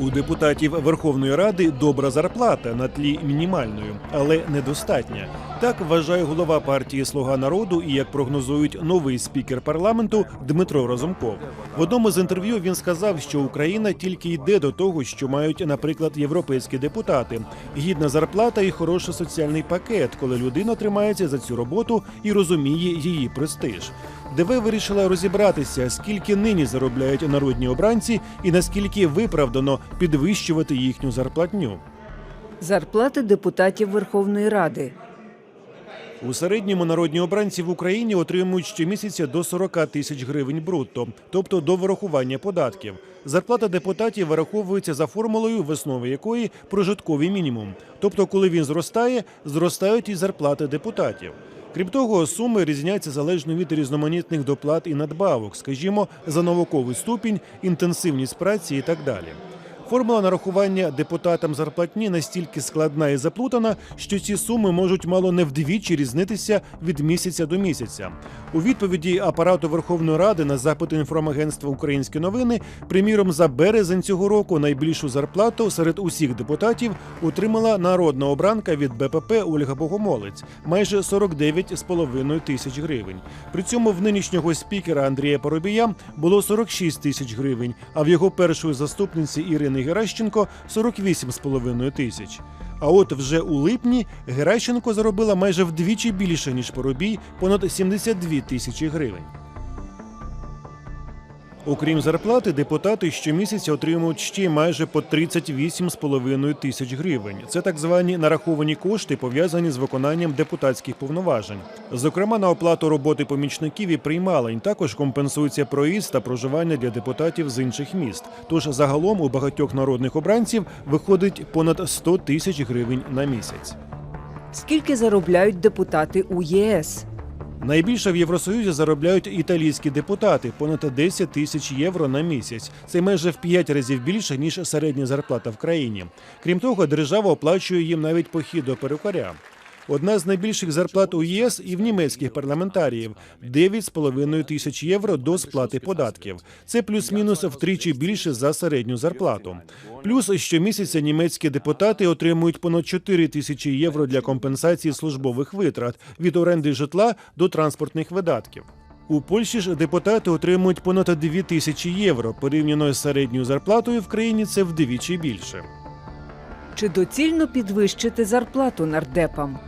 У депутатів Верховної Ради добра зарплата на тлі мінімальної, але недостатня. Так вважає голова партії Слуга народу і як прогнозують новий спікер парламенту Дмитро Разумков. В одному з інтерв'ю він сказав, що Україна тільки йде до того, що мають, наприклад, європейські депутати. Гідна зарплата і хороший соціальний пакет, коли людина тримається за цю роботу і розуміє її престиж. ДВ вирішила розібратися, скільки нині заробляють народні обранці і наскільки виправдано підвищувати їхню зарплатню. Зарплати депутатів Верховної Ради. У середньому народні обранці в Україні отримують щомісяця до 40 тисяч гривень брутто, тобто до вирахування податків. Зарплата депутатів вираховується за формулою, в основі якої прожитковий мінімум. Тобто, коли він зростає, зростають і зарплати депутатів. Крім того, суми різняться залежно від різноманітних доплат і надбавок, скажімо, за науковий ступінь, інтенсивність праці і так далі. Формула нарахування депутатам зарплатні настільки складна і заплутана, що ці суми можуть мало не вдвічі різнитися від місяця до місяця. У відповіді апарату Верховної Ради на запит інформагентства Українські новини, приміром, за березень цього року найбільшу зарплату серед усіх депутатів отримала народна обранка від БПП Ольга Богомолець майже 49,5 тисяч гривень. При цьому в нинішнього спікера Андрія Поробія було 46 тисяч гривень, а в його першої заступниці Ірини Геращенко 48,5 тисяч. А от вже у липні Геращенко заробила майже вдвічі більше ніж Поробій, понад 72 тисячі гривень. Окрім зарплати, депутати щомісяця отримують ще майже по 38,5 тисяч гривень. Це так звані нараховані кошти, пов'язані з виконанням депутатських повноважень. Зокрема, на оплату роботи помічників і приймалень також компенсується проїзд та проживання для депутатів з інших міст. Тож загалом у багатьох народних обранців виходить понад 100 тисяч гривень на місяць. Скільки заробляють депутати у ЄС? Найбільше в Євросоюзі заробляють італійські депутати понад 10 тисяч євро на місяць. Це майже в 5 разів більше ніж середня зарплата в країні. Крім того, держава оплачує їм навіть похід до перукаря. Одна з найбільших зарплат у ЄС і в німецьких парламентаріїв 9,5 тисяч євро до сплати податків. Це плюс-мінус втричі більше за середню зарплату. Плюс щомісяця німецькі депутати отримують понад 4 тисячі євро для компенсації службових витрат від оренди житла до транспортних видатків. У Польщі ж депутати отримують понад 2 тисячі євро. Порівняно з середньою зарплатою в країні це вдвічі більше. Чи доцільно підвищити зарплату нардепам?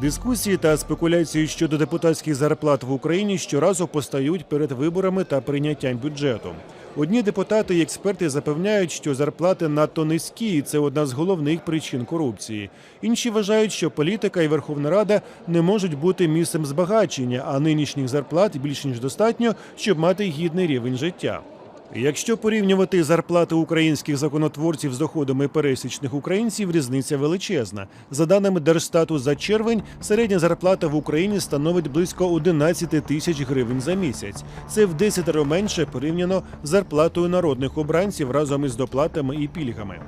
Дискусії та спекуляції щодо депутатських зарплат в Україні щоразу постають перед виборами та прийняттям бюджету. Одні депутати і експерти запевняють, що зарплати надто низькі, і це одна з головних причин корупції. Інші вважають, що політика і Верховна Рада не можуть бути місцем збагачення, а нинішніх зарплат більш ніж достатньо, щоб мати гідний рівень життя. Якщо порівнювати зарплати українських законотворців з доходами пересічних українців, різниця величезна. За даними Держстату за червень, середня зарплата в Україні становить близько 11 тисяч гривень за місяць. Це в 10 менше порівняно з зарплатою народних обранців разом із доплатами і пільгами.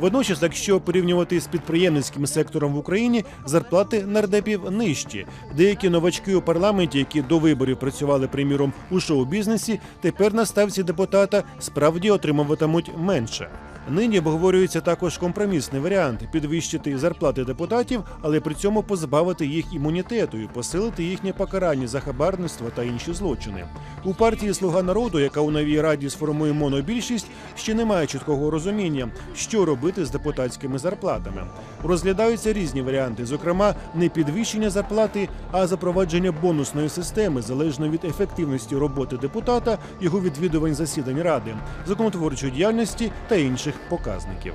Водночас, якщо порівнювати з підприємницьким сектором в Україні, зарплати нардепів нижчі. Деякі новачки у парламенті, які до виборів працювали приміром у шоу-бізнесі, тепер на ставці депутата справді отримуватимуть менше. Нині обговорюється також компромісний варіант підвищити зарплати депутатів, але при цьому позбавити їх імунітету і посилити їхнє покарання за хабарництво та інші злочини. У партії Слуга народу, яка у новій раді сформує монобільшість, ще немає чіткого розуміння, що робити з депутатськими зарплатами. Розглядаються різні варіанти, зокрема, не підвищення зарплати, а запровадження бонусної системи залежно від ефективності роботи депутата, його відвідувань засідань ради, законотворчої діяльності та інших показників.